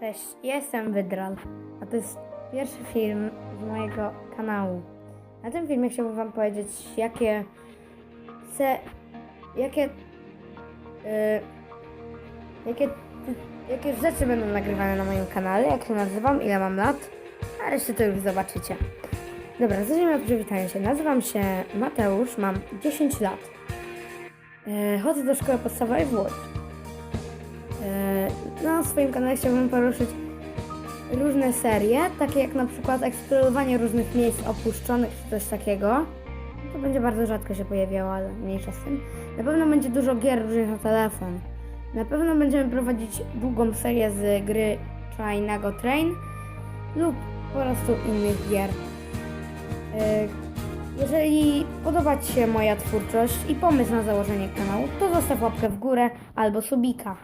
Cześć, jestem Wydral, a to jest pierwszy film z mojego kanału. Na tym filmie chciałbym Wam powiedzieć, jakie se, jakie, yy, jakie, jakie rzeczy będą nagrywane na moim kanale, jak się nazywam, ile mam lat, a resztę to już zobaczycie. Dobra, zacznijmy od przywitania się. Nazywam się Mateusz, mam 10 lat. Yy, chodzę do szkoły podstawowej w Łodzi. Na swoim kanale chciałbym poruszyć różne serie, takie jak na przykład eksplorowanie różnych miejsc opuszczonych czy coś takiego. To będzie bardzo rzadko się pojawiało, ale mniejsza z tym. Na pewno będzie dużo gier różnych na telefon. Na pewno będziemy prowadzić długą serię z gry Try Nago Train lub po prostu innych gier. Yy, Jeżeli podoba Ci się moja twórczość i pomysł na założenie kanału, to zostaw łapkę w górę albo subika.